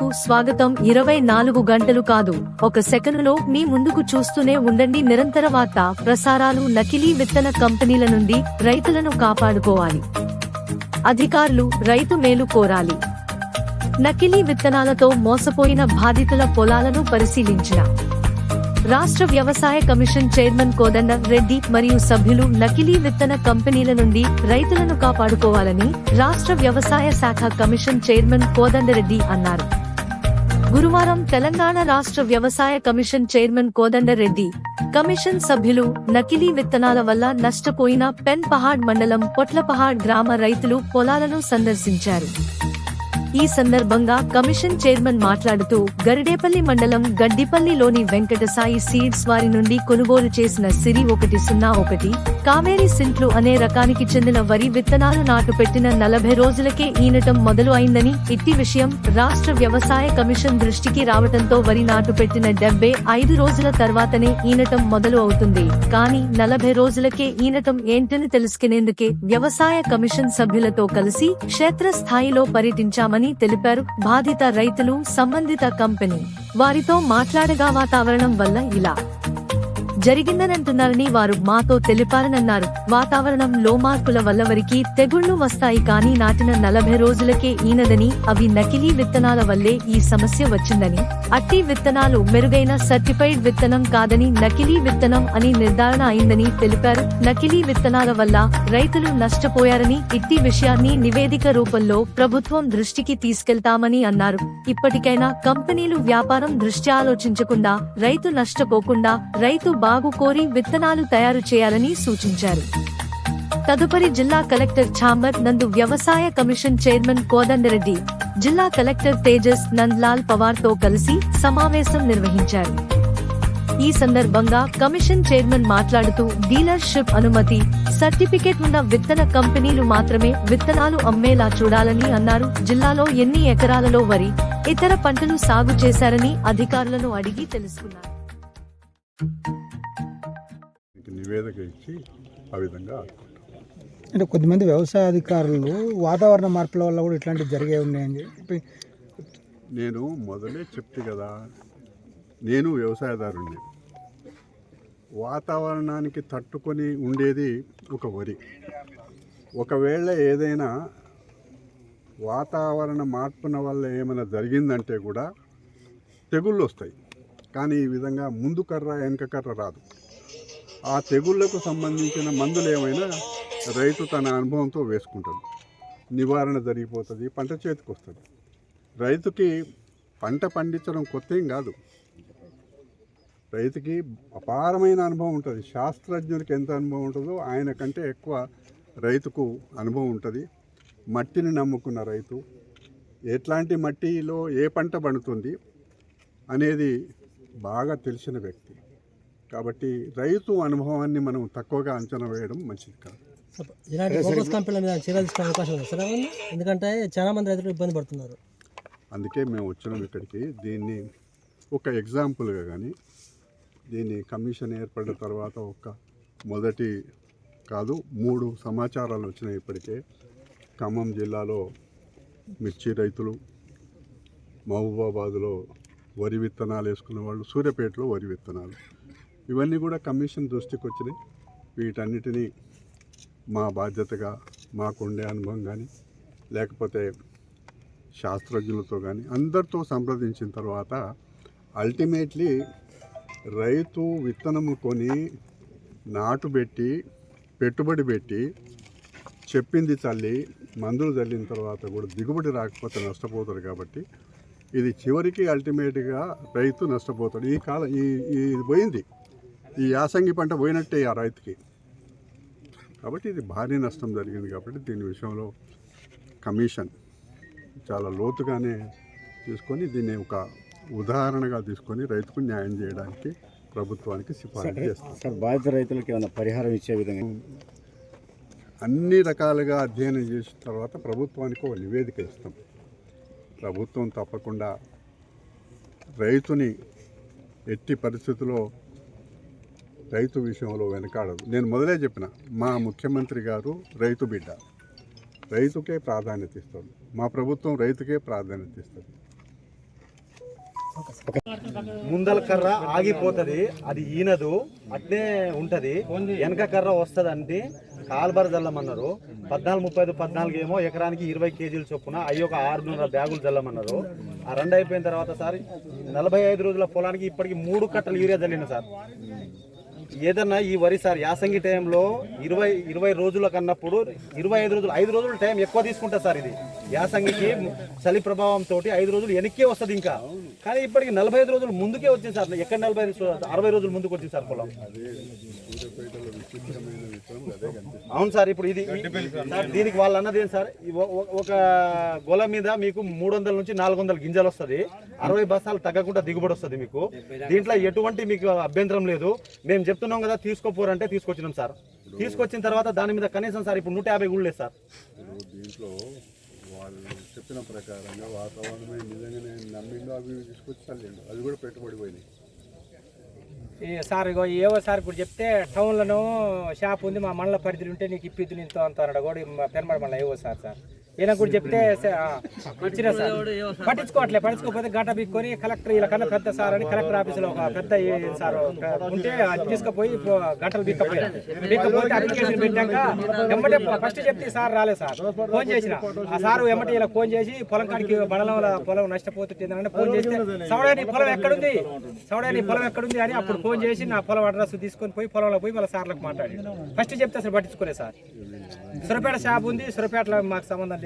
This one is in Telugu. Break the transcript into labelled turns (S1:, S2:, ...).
S1: కు స్వాగతం. ఇరవై నాలుగు గంటలు కాదు. ఒక సెకనులో మీ ముందుకు చూస్తూనే ఉండండి. నిరంతర వార్త ప్రసారాలు నకిలీ విత్తన కంపెనీల నుండి రైతులను కాపాడుకోవాలి. అధికారులు రైతు మేలు కోరాలి. నకిలీ విత్తనాలతో మోసపోయిన బాధితుల పొలాలను పరిశీలించిన. రాష్ట్ర వ్యవసాయ కమిషన్ చైర్మన్ కోదండ రెడ్డి మరియు సభ్యులు నకిలీ విత్తన కంపెనీల నుండి రైతులను కాపాడుకోవాలని రాష్ట్ర వ్యవసాయ శాఖ కమిషన్ చైర్మన్ కోదండరెడ్డి అన్నారు. గురువారం తెలంగాణ రాష్ట్ర వ్యవసాయ కమిషన్ చైర్మన్ కోదండరెడ్డి కమిషన్ సభ్యులు నకిలీ విత్తనాల వల్ల నష్టపోయిన పెన్ పహాడ్ మండలం పొట్లపహాడ్ గ్రామ రైతులు పొలాలను సందర్శించారు. ఈ సందర్భంగా కమిషన్ చైర్మన్ మాట్లాడుతూ గరిడేపల్లి మండలం గడ్డిపల్లిలోని వెంకటసాయి సీడ్స్ వారి నుండి కొనుగోలు చేసిన సిరి ఒకటి సున్నా ఒకటి కావేరి సింట్లు అనే రకానికి చెందిన వరి విత్తనాలు నాటు పెట్టిన నలభై రోజులకే ఈనటం మొదలు అయిందని ఇట్టి విషయం రాష్ట్ర వ్యవసాయ కమిషన్ దృష్టికి రావటంతో వరి నాటు పెట్టిన డెబ్బై ఐదు రోజుల తర్వాతనే ఈనటం మొదలు అవుతుంది. కానీ నలభై రోజులకే ఈనటం ఏంటని తెలుసుకునేందుకే వ్యవసాయ కమిషన్ సభ్యులతో కలిసి క్షేత్రస్థాయిలో పర్యటించామని తెలిపారు. బాధిత రైతులు సంబంధిత కంపెనీ వారితో మాట్లాడగా వాతావరణం వల్ల ఇలా జరిగిందనంటున్నారని వారు మాతో తెలిపారనన్నారు. వాతావరణంలో మార్పుల వల్ల వరికి తెగుళ్ళు వస్తాయి కానీ నాటిన నలభై రోజులకే ఈనదని అవి నకిలీ విత్తనాల వల్లే ఈ సమస్య వచ్చిందని అట్టి విత్తనాలు మెరుగైన సర్టిఫైడ్ విత్తనం కాదని నకిలీ విత్తనం అని నిర్ధారణ అయిందని తెలిపారు. నకిలీ విత్తనాల వల్ల రైతులు నష్టపోయారని ఇట్టి విషయాన్ని నివేదిక రూపంలో ప్రభుత్వం దృష్టికి తీసుకెళ్తామని అన్నారు. ఇప్పటికైనా కంపెనీలు వ్యాపారం దృష్టి ఆలోచించకుండా రైతు నష్టపోకుండా రైతు బాగు కోరి విత్తనాలు తయారు చేయాలని సూచించారు. తదుపరి జిల్లా కలెక్టర్ ఛాంబర్ నందు వ్యవసాయ కమిషన్ చైర్మన్ కోదండరెడ్డి జిల్లా కలెక్టర్ తేజస్ నంద్లాల్ పవార్తో కలిసి సమావేశం నిర్వహించారు. ఈ సందర్భంగా కమిషన్ చైర్మన్ మాట్లాడుతూ డీలర్షిప్ అనుమతి సర్టిఫికేట్ ఉన్న విత్తన కంపెనీలు మాత్రమే విత్తనాలు అమ్మేలా చూడాలని అన్నారు. జిల్లాలో ఎన్ని ఎకరాలలో వరి ఇతర పంటలు సాగు చేశారని అధికారులను అడిగి తెలుసుకున్నారు.
S2: నివేదిక ఇచ్చి ఆ విధంగా
S3: అంటే కొద్దిమంది వ్యవసాయ అధికారులు వాతావరణ మార్పుల వల్ల కూడా ఇట్లాంటివి జరిగే ఉన్నాయని చెప్పి
S2: నేను మొదలే చెప్తే కదా నేను వ్యవసాయదారుణ్ణి. వాతావరణానికి తట్టుకొని ఉండేది ఒక వరి. ఒకవేళ ఏదైనా వాతావరణ మార్పున వల్ల ఏమైనా జరిగిందంటే కూడా తెగుళ్ళు వస్తాయి. కానీ ఈ విధంగా ముందు కర్ర వెనక కర్ర రాదు. ఆ తెగుళ్ళకు సంబంధించిన మందులు ఏమైనా రైతు తన అనుభవంతో వేసుకుంటాడు. నివారణ జరిగిపోతుంది పంట చేతికి వస్తుంది రైతుకి పంట పండించడం కొత్త ఏం కాదు. రైతుకి అపారమైన అనుభవం ఉంటుంది. శాస్త్రజ్ఞుడికి ఎంత అనుభవం ఉంటుందో ఆయన కంటే ఎక్కువ రైతుకు అనుభవం ఉంటుంది. మట్టిని నమ్ముకున్న రైతు ఎట్లాంటి మట్టిలో ఏ పంట పండుతుంది అనేది బాగా తెలిసిన వ్యక్తి. కాబట్టి రైతు అనుభవాన్ని మనం తక్కువగా అంచనా వేయడం మంచిది కాదు.
S4: ఇలాంటి ఫోకస్ కంపెనీల మీద చర్యలు తీసుకునే అవకాశం ఉంది. సార్? ఎందుకంటే చాలా మంది రైతులు ఇబ్బంది పడుతున్నారు.
S2: అందుకే మేము వచ్చినాం ఇక్కడికి. దీన్ని ఒక ఎగ్జాంపుల్గా కానీ దీన్ని కమిషన్ ఏర్పడిన తర్వాత ఒక మొదటి కాదు మూడు సమాచారాలు వచ్చినాయి ఇప్పటికే. ఖమ్మం జిల్లాలో మిర్చి రైతులు మహబూబాబాద్లో వరి విత్తనాలు వేసుకున్న వాళ్ళు సూర్యాపేటలో వరి విత్తనాలు. ఇవన్నీ కూడా కమిషన్ దృష్టికి వచ్చినాయి. వీటన్నిటినీ మా బాధ్యతగా మాకుండే అనుభవం కానీ లేకపోతే శాస్త్రజ్ఞులతో కానీ అందరితో సంప్రదించిన తర్వాత అల్టిమేట్లీ రైతు విత్తనము కొని నాటు పెట్టి పెట్టుబడి పెట్టి చెప్పింది చల్లి మందులు చల్లిన తర్వాత కూడా దిగుబడి రాకపోతే నష్టపోతారు కాబట్టి ఇది చివరికి అల్టిమేట్గా రైతు నష్టపోతాడు. ఈ కాలం ఈ ఈ ఇది పోయింది. ఈ యాసంగి పంట పోయినట్టే ఆ రైతుకి. కాబట్టి ఇది భారీ నష్టం జరిగింది కాబట్టి దీని విషయంలో కమిషన్ చాలా లోతుగానే తీసుకొని దీన్ని ఒక ఉదాహరణగా తీసుకొని రైతుకు న్యాయం చేయడానికి ప్రభుత్వానికి సిఫారసు చేస్తాం.
S5: సార్ బాధిత రైతులకు ఏమైనా పరిహారం ఇచ్చే విధంగా?
S2: అన్ని రకాలుగా అధ్యయనం చేసిన తర్వాత ప్రభుత్వానికి ఒక నివేదిక ఇస్తాం. ప్రభుత్వం తప్పకుండా రైతుని ఎట్టి పరిస్థితుల్లో రైతు విషయంలో వెనకాడదు. నేను మొదలే చెప్పిన మా ముఖ్యమంత్రి గారు రైతు బిడ్డ. రైతుకే ప్రాధాన్యత ఇస్తుంది మా ప్రభుత్వం రైతుకే ప్రాధాన్యత ఇస్తుంది
S6: ముందల కర్ర ఆగిపోతుంది అది ఈనదు అట్నే ఉంటది. వెనక కర్ర వస్తుంది అంటే కాల్బర్ జల్లమన్నారు. పద్నాలుగు ముప్పై ఐదు పద్నాలుగు ఏమో ఎకరానికి ఇరవై కేజీలు చొప్పున అవి ఒక ఆరున్నర బ్యాగులు జల్లమన్నారు. ఆ రెండు అయిపోయిన తర్వాత సార్ నలభై ఐదు రోజుల పొలానికి ఇప్పటికి మూడు కట్టలు యూరియా జల్లిన సార్. ఏదన్నా ఈ వరి సార్ యాసంగి టైంలో ఇరవై ఇరవై రోజుల కన్నప్పుడు ఇరవై ఐదు రోజులు ఐదు రోజులు టైం ఎక్కువ తీసుకుంటా సార్ ఇది. యాసంగికి చలి ప్రభావంతో ఐదు రోజులు వెనక్కే వస్తుంది ఇంకా. కానీ ఇప్పటికి నలభై ఐదు రోజులు ముందుకే వచ్చింది సార్. ఎక్కడ నలభై ఐదు అరవై రోజులు ముందుకు వచ్చింది సార్ పొలం
S2: సూర్యాపేటలో విచిత్రమైన విషయం అదే కనిపిస్తుంది
S6: అవును సార్ ఇప్పుడు ఇది దీనికి వాళ్ళు అన్నది ఏం సార్? ఒక గొల మీద మీకు మూడు వందల నుంచి నాలుగు వందల గింజలు వస్తుంది. అరవై బస్తాలు తగ్గకుండా దిగుబడి వస్తుంది మీకు. దీంట్లో ఎటువంటి మీకు అభ్యంతరం లేదు. మేము చెప్తున్నాం కదా తీసుకోపోరంటే తీసుకొచ్చినాం సార్. తీసుకొచ్చిన తర్వాత దాని మీద కనీసం సార్ ఇప్పుడు నూట యాభై లేదు సార్.
S2: దీంట్లో వాళ్ళు చెప్పిన ప్రకారంగా వాతావరణమే నిజంగానే నమ్మిండు అవి తీసుకొచ్చి అది కూడా పెట్టుబడి పోయినాయి
S7: ఈ సార్ ఇగో ఏవో సార్ ఇప్పుడు చెప్తే టౌన్లోనూ షాప్ ఉంది మా మండల పరిధిలో ఉంటే నీకు ఇప్పిద్దు నీతో అంత అన్నాడు. కూడా పెనమడ మండలం ఏవో సార్ సార్. ఈయన కూడా చెప్తే స- సార్. పట్టించుకోవట్లే పట్టించుకోకపోతే గంట బిక్కొని కలెక్టర్ ఇలా కన్నా పెద్ద సార్ అని కలెక్టర్ ఆఫీస్లో ఒక పెద్ద సార్ ఉంటే అది తీసుకుపోయి గంటలు బిక్కపోయా బిక్కపోతే అప్లికేషన్ పెట్టాక ఎమ్మటే ఫస్ట్ చెప్తే సార్ రాలేదు సార్. ఫోన్ చేసిన. ఆ సార్ ఎమ్మటే ఇలా ఫోన్ చేసి పొలం కాడికి బడలంలో పొలం నష్టపోతుంటుందని ఫోన్ చేస్తే సౌడా పొలం ఎక్కడుంది? సౌడా పొలం ఎక్కడుంది? అని అప్పుడు ఫోన్ చేసి నా పొలం అడ్రస్ తీసుకొని పోయి పొలంలో పోయి వాళ్ళ సార్లకు మాట్లాడి ఫస్ట్ చెప్తే అసలు పట్టించుకోలేదు సార్. సురపేట షాప్ ఉంది సురపేటలో మాకు సంబంధం